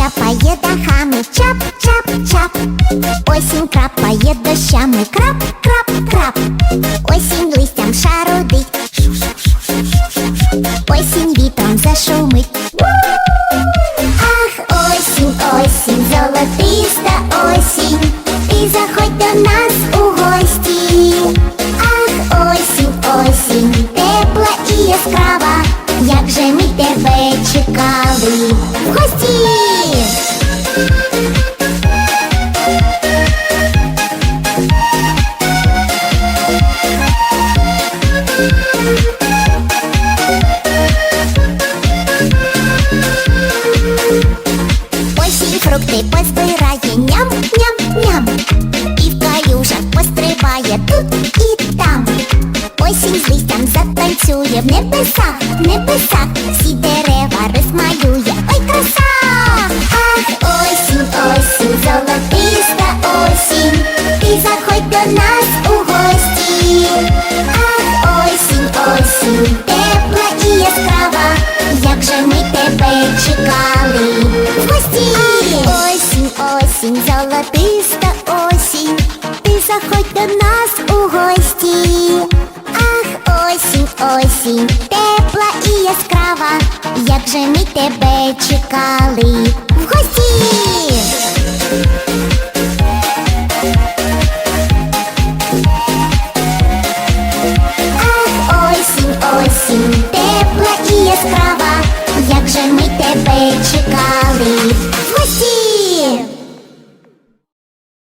Чапає дахами, чап, чап, чап. Осінь крапає дощами, крап, золотиста осінь. Ти заходь до нас у гості. Ах, осінь, осінь, тепла і яскрава. Як же ми тебе чекали в гості. Фрукти позбирає ням, ням, ням. І в калюжах пострибає тут і там. Осінь з листям затанцює в небесах, в небесах. Всі дерева розмалює, ой краса! Ах, осінь, осінь, золотиста осінь. Ти заходь до нас до нас у гості. Ах, осінь, осінь, тепла і яскрава. Як же ми тебе чекали в гості? Ах, осінь, осінь, тепла і яскрава, як же ми тебе чекали